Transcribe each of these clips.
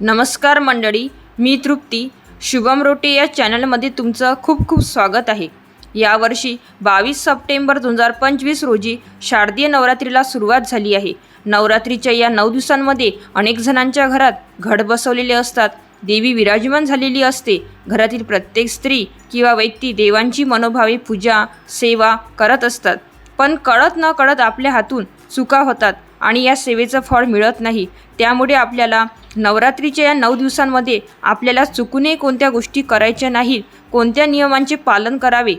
नमस्कार मंडळी मी तृप्ती. शुभम रोटे या चॅनलमध्ये तुमचं खूप खूप स्वागत आहे. यावर्षी बावीस सप्टेंबर दोन हजार पंचवीस रोजी शारदीय नवरात्रीला सुरुवात झाली आहे. नवरात्रीच्या या नऊ दिवसांमध्ये अनेक जणांच्या घरात घट बसवलेले असतात. देवी विराजमान झालेली असते. घरातील प्रत्येक स्त्री किंवा व्यक्ती देवांची मनोभावे पूजा सेवा करत असतात. पण कळत न कळत आपल्या हातून चुका होतात. आणि या सेवेचं फळ मिळत नाही. त्यामुळे आपल्याला नवरात्रीच्या या नऊ दिवसांमध्ये आपल्याला चुकूनही कोणत्या गोष्टी करायच्या नाहीत कोणत्या नियमांचे पालन करावे?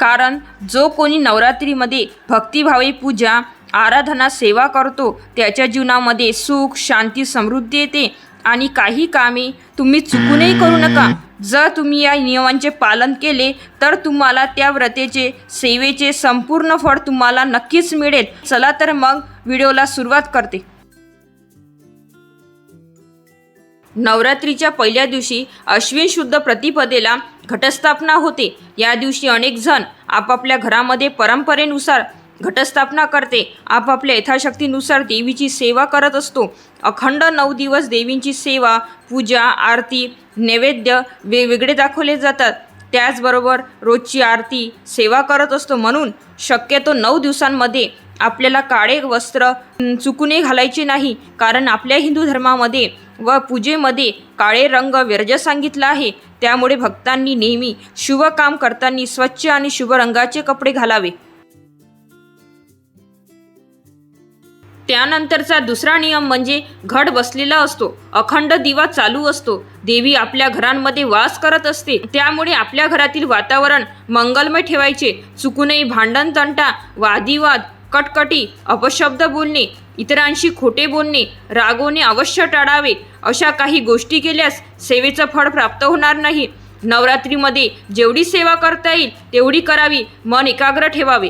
कारण जो कोणी नवरात्रीमध्ये भक्तिभावे पूजा आराधना सेवा करतो त्याच्या जीवनामध्ये सुख शांती समृद्धी येते आणि काही कामे तुम्ही चुकूनही करू नका. जर तुम्ही या नियमांचे पालन केले तर तुम्हाला त्या व्रतेचे सेवेचे संपूर्ण फळ तुम्हाला नक्कीच मिळेल. चला तर मग व्हिडिओला सुरुवात करते. नवरात्रीच्या पहिल्या दिवशी अश्विन शुद्ध प्रतिपदेला घटस्थापना होते. या दिवशी अनेक जण आपापल्या घरामध्ये परंपरेनुसार घटस्थापना करते. आपापल्या यथाशक्तीनुसार देवीची सेवा करत असतो. अखंड नऊ दिवस देवींची सेवा पूजा आरती नैवेद्य वेगवेगळे दाखवले जातात. त्याचबरोबर रोजची आरती सेवा करत असतो म्हणून शक्यतो नऊ दिवसांमध्ये आपल्याला काळे वस्त्र चुकूने घालायचे नाही. कारण आपल्या हिंदू धर्मामध्ये व पूजेमध्ये काळे रंग व्यर्ज सांगितला आहे. त्यामुळे भक्तांनी नेहमी शुभ काम करताना स्वच्छ आणि शुभ रंगाचे कपडे घालावे. त्यानंतरचा दुसरा नियम म्हणजे घट बसलेला असतो. अखंड दिवा चालू असतो. देवी आपल्या घरांमध्ये वास करत असते. त्यामुळे आपल्या घरातील वातावरण मंगलमय ठेवायचे. चुकूनही भांडण तंटा वादिवाद कटकटी अपशब्द बोलणे इतरांशी खोटे बोलणे रागवणे अवश्य टाळावे. अशा काही गोष्टी केल्यास सेवेचं फळ प्राप्त होणार नाही. नवरात्रीमध्ये जेवढी सेवा करता येईल तेवढी करावी. मन एकाग्र ठेवावे.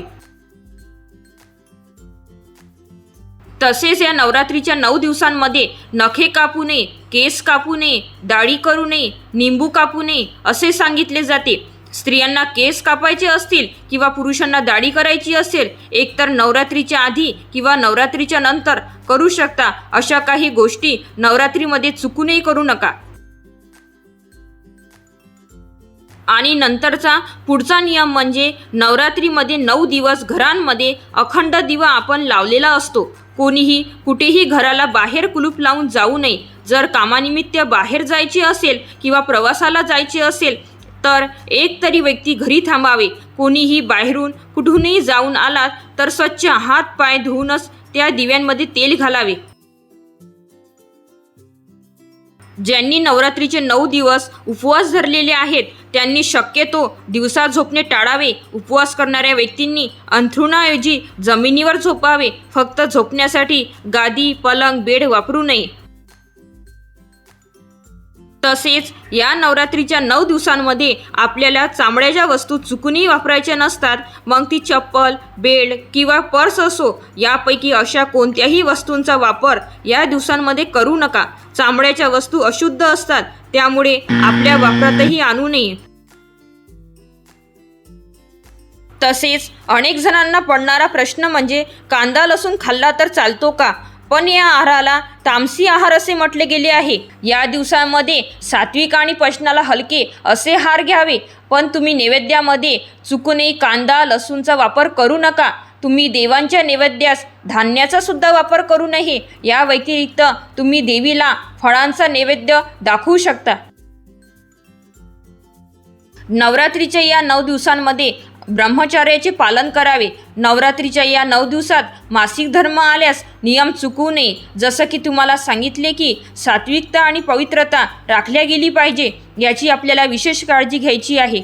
तसेच या नवरात्रीच्या नऊ दिवसांमध्ये नखे कापू नये केस कापू नये दाढी करू नये निंबू कापू नये असे सांगितले जाते. स्त्रियांना केस कापायचे असतील किंवा पुरुषांना दाढी करायची असेल एकतर नवरात्रीच्या आधी किंवा नवरात्रीच्या नंतर करू शकता. अशा काही गोष्टी नवरात्रीमध्ये चुकूनही करू नका. आणि नंतरचा पुढचा नियम म्हणजे नवरात्रीमध्ये नऊ दिवस घरांमध्ये अखंड दिवा आपण लावलेला असतो. कोणीही कुठेही घराला बाहेर कुलूप लावून जाऊ नये. जर कामानिमित्त बाहेर जायचे असेल किंवा प्रवासाला जायचे असेल तर एक तरी व्यक्ती घरी थांबावे. कोणीही बाहेरून कुठूनही जाऊन आलात तर स्वच्छ हात पाय धुवूनच त्या दिव्यांमध्ये तेल घालावे. ज्यांनी नवरात्रीचे नऊ दिवस उपवास धरलेले आहेत त्यांनी शक्यतो दिवसा झोपणे टाळावे उपवास करणाऱ्या व्यक्तींनी अंथरुणाऐवजी जमिनीवर झोपावे फक्त झोपण्यासाठी गादी पलंग बेड वापरू नये. तसेच या नवरात्रीच्या नऊ दिवसांमध्ये आपल्याला चामड्याच्या वस्तू चुकूनही वापरायच्या नसतात मग ती चप्पल बेल्ट किंवा पर्स असो यापैकी अशा कोणत्याही वस्तूंचा वापर या दिवसांमध्ये करू नका. चामड्याच्या वस्तू अशुद्ध असतात त्यामुळे आपल्या वापरातही आणू नये. तसेच अनेक जणांना पडणारा प्रश्न म्हणजे कांदा लसूण खाल्ला तर चालतो का? पण या आहाराला तामसी आहार असे म्हटले गेले आहे. या दिवसांमध्ये सात्विक आणि पचनाला हलके असे आहार घ्यावे. पण तुम्ही नैवेद्यामध्ये चुकूनही कांदा लसूणचा वापर करू नका. तुम्ही देवांच्या नैवेद्यास धान्याचा सुद्धा वापर करू नये या व्यतिरिक्त तुम्ही देवीला फळांचा नैवेद्य दाखवू शकता. नवरात्रीच्या या नऊ दिवसांमध्ये ब्रह्मचर्याचे पालन करावे. नवरात्रीच्या या नऊ दिवसात मासिक धर्म आल्यास नियम चुकू नये. जसं की तुम्हाला सांगितले की सात्विकता आणि पवित्रता राखल्या गेली पाहिजे याची आपल्याला विशेष काळजी घ्यायची आहे.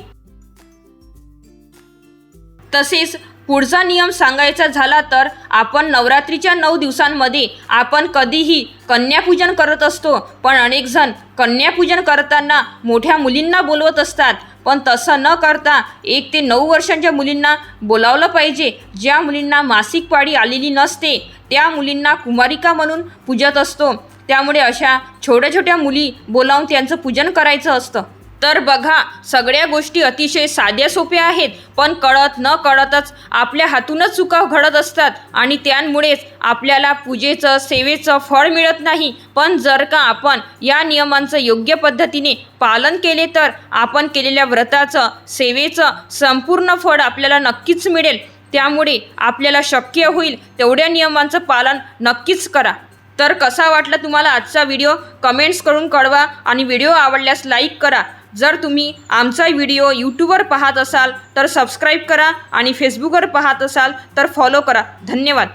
तसेच पुढचा नियम सांगायचा झाला तर आपण नवरात्रीच्या नऊ दिवसांमध्ये आपण कधीही कन्यापूजन करत असतो. पण अनेकजण कन्यापूजन करताना मोठ्या मुलींना बोलवत असतात. पण तसं न करता एक ते नऊ वर्षांच्या मुलींना बोलावलं पाहिजे. ज्या मुलींना मासिक पाळी आलेली नसते त्या मुलींना कुमारिका म्हणून पूजत असतो. त्यामुळे अशा छोट्या छोट्या मुली बोलावून त्यांचं पूजन करायचं असतं. तर बघा सगळ्या गोष्टी अतिशय साध्या सोप्या आहेत पण कळत न कळतच आपल्या हातूनच चुका घडत असतात आणि त्यांमुळेच आपल्याला पूजेचं सेवेचं फळ मिळत नाही. पण जर का आपण या नियमांचं योग्य पद्धतीने पालन केले तर आपण केलेल्या व्रताचं सेवेचं संपूर्ण फळ आपल्याला नक्कीच मिळेल. त्यामुळे आपल्याला शक्य होईल तेवढ्या नियमांचं पालन नक्कीच करा. तर कसा वाटला तुम्हाला आजचा व्हिडिओ? कमेंट्स करून कळवा आणि व्हिडिओ आवडल्यास लाईक करा. जर तुम्ही आमचा व्हिडिओ यूट्यूबवर पाहत असाल तर सबस्क्राईब करा आणि फेसबुकवर पाहत असाल तर फॉलो करा. धन्यवाद.